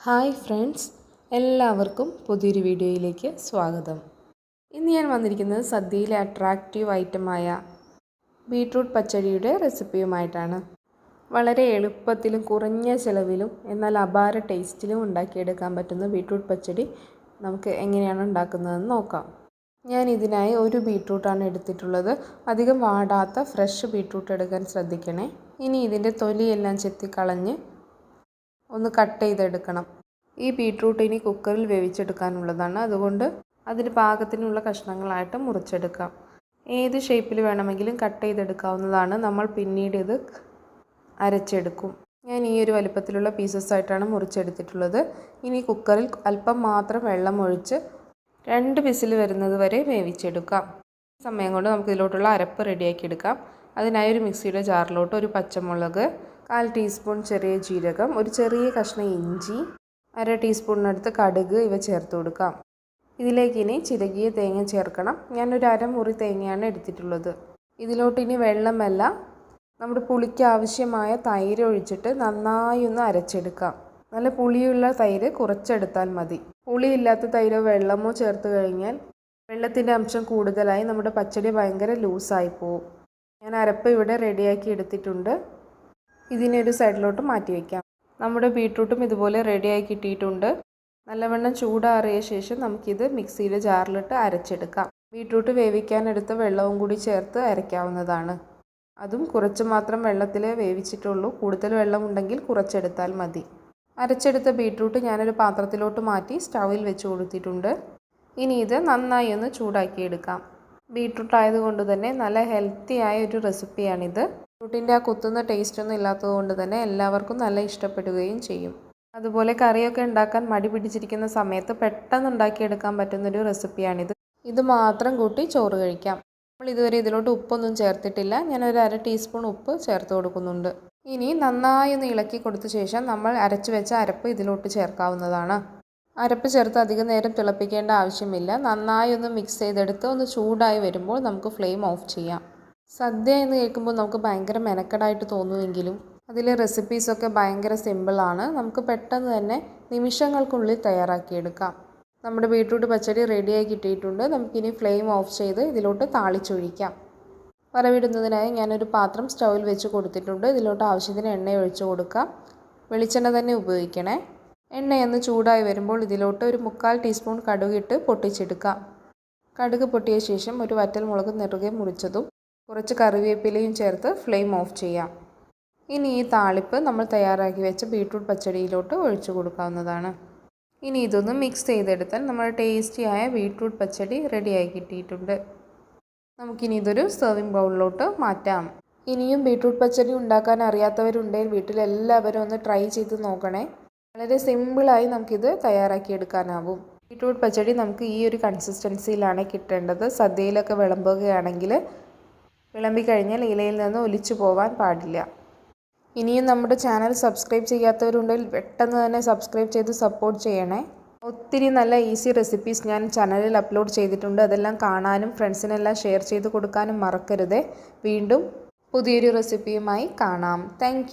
Hi friends എല്ലാവർക്കും പുതിയൊരു വീഡിയോയിലേക്ക് സ്വാഗതം. ഇന്ന് ഞാൻ വന്നിരിക്കുന്നത് സദ്യയിലെ അട്രാക്റ്റീവ് ഐറ്റമായ ബീട്രൂട്ട് പച്ചടിയുടെ റെസിപ്പിയുമായിട്ടാണ് വളരെ എളുപ്പത്തിലും കുറഞ്ഞ ചിലവിലും എന്നാൽ അപാര ടേസ്റ്റിലും ഉണ്ടാക്കിയെടുക്കാൻ പറ്റുന്ന ബീട്രൂട്ട് പച്ചടി നമുക്ക് എങ്ങനെയാണ് ഉണ്ടാക്കുന്നതെന്ന് നോക്കാം. ഞാൻ ഇതിനായി ഒരു ബീട്രൂട്ടാണ് എടുത്തിട്ടുള്ളത്. അധികം വാടാത്ത ഫ്രഷ് ബീട്രൂട്ട് എടുക്കാൻ ശ്രദ്ധിക്കണേ. ഇനി ഇതിന്റെ തൊലിയെല്ലാം ചെത്തിക്കളഞ്ഞ് ഒന്ന് കട്ട് ചെയ്തെടുക്കണം. ഈ ബീട്രൂട്ട് ഇനി കുക്കറിൽ വേവിച്ചെടുക്കാനുള്ളതാണ്. അതുകൊണ്ട് അതിന് പാകത്തിനുള്ള കഷ്ണങ്ങളായിട്ട് മുറിച്ചെടുക്കാം. ഏത് ഷേപ്പിൽ വേണമെങ്കിലും കട്ട് ചെയ്തെടുക്കാവുന്നതാണ്. നമ്മൾ പിന്നീട് ഇത് അരച്ചെടുക്കും. ഞാൻ ഈ ഒരു വലിപ്പത്തിലുള്ള പീസസ് ആയിട്ടാണ് മുറിച്ചെടുത്തിട്ടുള്ളത്. ഇനി കുക്കറിൽ അല്പം മാത്രം വെള്ളം ഒഴിച്ച് രണ്ട് വിസിൽ വരുന്നത് വരെ വേവിച്ചെടുക്കാം. സമയം കൊണ്ട് നമുക്ക് ഇതിലോട്ടുള്ള അരപ്പ് റെഡിയാക്കി എടുക്കാം. അതിനായി ഒരു മിക്സിയുടെ ജാറിലോട്ട് ഒരു പച്ചമുളക് കാൽ ടീസ്പൂൺ ചെറിയ ജീരകം ഒരു ചെറിയ കഷ്ണം ഇഞ്ചി അര ടീസ്പൂണിനടുത്ത് കടുക് ഇവ ചേർത്ത് കൊടുക്കാം. ഇതിലേക്ക് ഇനി ചിരകിയ തേങ്ങ ചേർക്കണം. ഞാനൊരു അരമുറി തേങ്ങയാണ് എടുത്തിട്ടുള്ളത്. ഇതിലോട്ട് ഇനി വെള്ളമല്ല നമ്മുടെ പുളിക്ക് ആവശ്യമായ തൈര് ഒഴിച്ചിട്ട് നന്നായി ഒന്ന് അരച്ചെടുക്കാം. നല്ല പുളിയുള്ള തൈര് കുറച്ചെടുത്താൽ മതി. പുളിയില്ലാത്ത തൈരോ വെള്ളമോ ചേർത്ത് കഴിഞ്ഞാൽ വെള്ളത്തിന്റെ അംശം കൂടുതലായി നമ്മുടെ പച്ചടി ഭയങ്കര ലൂസായി പോവും. ഞാൻ അരപ്പ് ഇവിടെ റെഡിയാക്കി എടുത്തിട്ടുണ്ട്. ഇതിനെ ഒരു സൈഡിലോട്ട് മാറ്റി വയ്ക്കാം നമ്മുടെ ബീട്രൂട്ടും ഇതുപോലെ റെഡിയായി കിട്ടിയിട്ടുണ്ട്. നല്ലവണ്ണം ചൂടാറിയ ശേഷം നമുക്കിത് മിക്സിയിൽ ജാറിലിട്ട് അരച്ചെടുക്കാം. ബീട്രൂട്ട് വേവിക്കാനെടുത്ത വെള്ളവും കൂടി ചേർത്ത് അരയ്ക്കാവുന്നതാണ്. അതും കുറച്ച് മാത്രം വെള്ളത്തിൽ വേവിച്ചിട്ടുള്ളൂ. കൂടുതൽ വെള്ളം ഉണ്ടെങ്കിൽ കുറച്ചെടുത്താൽ മതി. അരച്ചെടുത്ത ബീട്രൂട്ട് ഞാനൊരു പാത്രത്തിലോട്ട് മാറ്റി സ്റ്റൗവിൽ വെച്ച് കൊടുത്തിട്ടുണ്ട് ഇനി ഇത് നന്നായി ഒന്ന് ചൂടാക്കിയെടുക്കാം. ബീട്രൂട്ട് ആയതുകൊണ്ട് തന്നെ നല്ല ഹെൽത്തിയായ ഒരു റെസിപ്പിയാണിത്. ബീട്രൂട്ടിന്റെ ആ കുത്തുന്ന ടേസ്റ്റ് ഒന്നും ഇല്ലാത്തത് കൊണ്ട് തന്നെ എല്ലാവർക്കും നല്ല ഇഷ്ടപ്പെടുകയും ചെയ്യും. അതുപോലെ കറിയൊക്കെ ഉണ്ടാക്കാൻ മടി പിടിച്ചിരിക്കുന്ന സമയത്ത് പെട്ടെന്ന് ഉണ്ടാക്കിയെടുക്കാൻ പറ്റുന്നൊരു റെസിപ്പിയാണിത്. ഇത് മാത്രം കൂട്ടി ചോറ് കഴിക്കാം. നമ്മൾ ഇതുവരെ ഇതിലോട്ട് ഉപ്പൊന്നും ചേർത്തിട്ടില്ല. ഞാനൊരു അര ടീസ്പൂൺ ഉപ്പ് ചേർത്ത് കൊടുക്കുന്നുണ്ട്. ഇനി നന്നായി ഒന്ന് ഇളക്കി കൊടുത്ത ശേഷം നമ്മൾ അരച്ചു വെച്ച അരപ്പ് ഇതിലോട്ട് ചേർക്കാവുന്നതാണ്. അരപ്പ് ചേർത്ത് അധികം നേരം തിളപ്പിക്കേണ്ട ആവശ്യമില്ല. നന്നായി ഒന്ന് മിക്സ് ചെയ്തെടുത്ത് ഒന്ന് ചൂടായി വരുമ്പോൾ നമുക്ക് ഫ്ലെയിം ഓഫ് ചെയ്യാം. സദ്യ എന്ന് കേൾക്കുമ്പോൾ നമുക്ക് ഭയങ്കര മെനക്കെടായിട്ട് തോന്നുമെങ്കിലും അതിലെ റെസിപ്പീസൊക്കെ ഭയങ്കര സിമ്പിളാണ് നമുക്ക് പെട്ടെന്ന് തന്നെ നിമിഷങ്ങൾക്കുള്ളിൽ തയ്യാറാക്കിയെടുക്കാം. നമ്മുടെ ബീട്രൂട്ട് പച്ചടി റെഡിയായി കിട്ടിയിട്ടുണ്ട്. നമുക്കിനി ഫ്ലെയിം ഓഫ് ചെയ്ത് ഇതിലോട്ട് താളിച്ചൊഴിക്കാം. വറവിടുന്നതിനായി ഞാനൊരു പാത്രം സ്റ്റൗവിൽ വെച്ച് കൊടുത്തിട്ടുണ്ട്. ഇതിലോട്ട് ആവശ്യത്തിന് എണ്ണ ഒഴിച്ചു കൊടുക്കാം. വെളിച്ചെണ്ണ തന്നെ ഉപയോഗിക്കണേ. എണ്ണയൊന്ന് ചൂടായി വരുമ്പോൾ ഇതിലോട്ട് ഒരു മുക്കാൽ ടീസ്പൂൺ കടുകിട്ട് പൊട്ടിച്ചെടുക്കാം. കടുക് പൊട്ടിയ ശേഷം ഒരു വറ്റൽ മുളക് നെറുകെ മുറിച്ചതും കുറച്ച് കറിവേപ്പിലയും ചേർത്ത് ഫ്ലെയിം ഓഫ് ചെയ്യാം. ഇനി ഈ താളിപ്പ് നമ്മൾ തയ്യാറാക്കി വെച്ച ബീട്രൂട്ട് പച്ചടിയിലോട്ട് ഒഴിച്ചു കൊടുക്കാവുന്നതാണ്. ഇനി ഇതൊന്ന് മിക്സ് ചെയ്തെടുത്താൽ നമ്മുടെ ടേസ്റ്റിയായ ബീട്രൂട്ട് പച്ചടി റെഡിയായി കിട്ടിയിട്ടുണ്ട്. നമുക്കിനി ഇതൊരു സെർവിങ് ബൗളിലോട്ട് മാറ്റാം. ഇനിയും ബീട്രൂട്ട് പച്ചടി ഉണ്ടാക്കാൻ അറിയാത്തവരുണ്ടെങ്കിൽ വീട്ടിലെല്ലാവരും ഒന്ന് ട്രൈ ചെയ്ത് നോക്കണേ. വളരെ സിമ്പിളായി നമുക്കിത് തയ്യാറാക്കിയെടുക്കാനാവും ബീട്രൂട്ട് പച്ചടി നമുക്ക് ഈ ഒരു കൺസിസ്റ്റൻസിയിലാണ് കിട്ടേണ്ടത്. സദ്യയിലൊക്കെ വിളമ്പുകയാണെങ്കിൽ വിളമ്പി കഴിഞ്ഞാൽ ഇലയിൽ നിന്ന് ഒലിച്ചു പോവാൻ പാടില്ല. ഇനിയും നമ്മുടെ ചാനൽ സബ്സ്ക്രൈബ് ചെയ്യാത്തവരുണ്ടെങ്കിൽ പെട്ടെന്ന് തന്നെ സബ്സ്ക്രൈബ് ചെയ്ത് സപ്പോർട്ട് ചെയ്യണേ. ഒത്തിരി നല്ല ഈസി റെസിപ്പീസ് ഞാൻ ചാനലിൽ അപ്ലോഡ് ചെയ്തിട്ടുണ്ട്. അതെല്ലാം കാണാനും ഫ്രണ്ട്സിനെല്ലാം ഷെയർ ചെയ്ത് കൊടുക്കാനും മറക്കരുത്. വീണ്ടും പുതിയൊരു റെസിപ്പിയുമായി കാണാം. താങ്ക്